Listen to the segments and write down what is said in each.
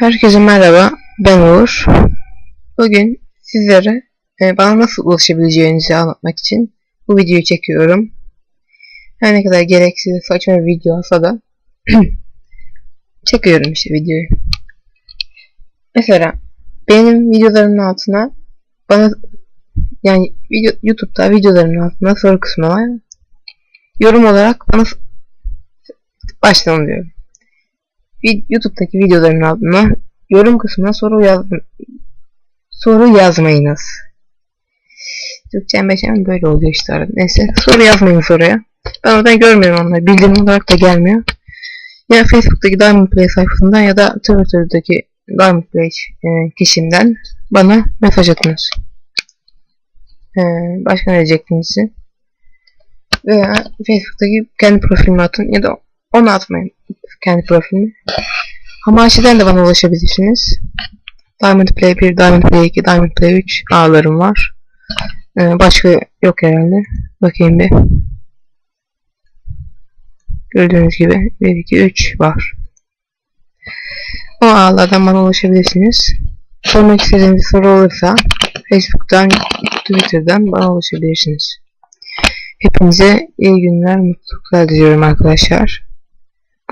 Herkese merhaba, ben Uğur. Bugün sizlere e, bana nasıl ulaşabileceğinizi anlatmak için bu videoyu çekiyorum. Her ne kadar gereksiz saçma bir video olsa da çekiyorum işte videoyu. Mesela benim videolarımın altına bana yani video, YouTube'da videolarımın altına soru kısmı var. Yorum olarak bana. Vid- YouTube'daki videoların altına yorum kısmına soru yaz soru yazmayınız. Türkçem beşem böyle oluyor işte arada. Neyse soru yazmayın soruya. Ben oradan görmüyorum onları. Bildirim olarak da gelmiyor. Ya Facebook'taki Diamond Play sayfasından ya da Twitter'daki Diamond Play e, kişimden bana mesaj atınız. E, başka ne diyecektiniz? Veya Facebook'taki kendi profilime atın ya da onu atmayın kendi profilimi. Hamaşi'den de bana ulaşabilirsiniz. Diamond Play 1, Diamond Play 2, Diamond Play 3 ağlarım var. Ee, başka yok herhalde. Bakayım bir. Gördüğünüz gibi 1, 2, 3 var. O ağlardan bana ulaşabilirsiniz. Sormak istediğiniz soru olursa Facebook'tan, Twitter'dan bana ulaşabilirsiniz. Hepinize iyi günler, mutluluklar diliyorum arkadaşlar.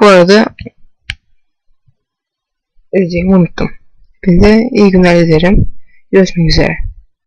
Bu arada diyeceğimi unuttum. Hepinize iyi günler dilerim. Görüşmek üzere.